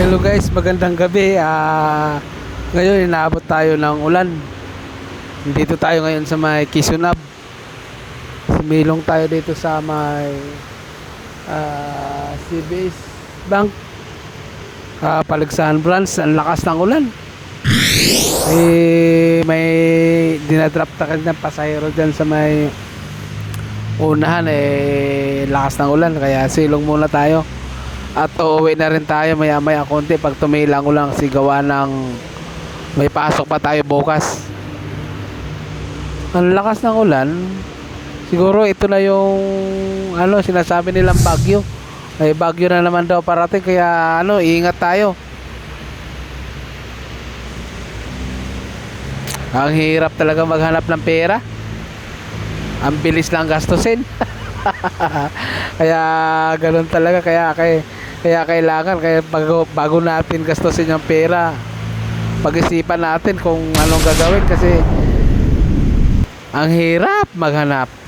Hello guys, magandang gabi. Ah, ngayon inaabot tayo ng ulan. Dito tayo ngayon sa may Kisunab. Sumilong tayo dito sa may CBS Bank. Ah, Paligsahan branch, ang lakas ng ulan. Eh, may dinadrap ta ng pasahero dyan sa may unahan eh lakas ng ulan kaya silong muna tayo at uuwi na rin tayo maya maya konti. Pag tumilang ulang sigawa ng may pasok pa tayo bukas. Ang lakas ng ulan. Siguro ito na yung ano sinasabi nilang bagyo. May bagyo na naman daw parating kaya ano iingat tayo. Ang hirap talaga maghanap ng pera. Ang bilis lang gastusin. Kaya ganun talaga. Kaya kay kaya kailangan kaya bago, bago natin gastusin yung pera pag-isipan natin kung anong gagawin kasi ang hirap maghanap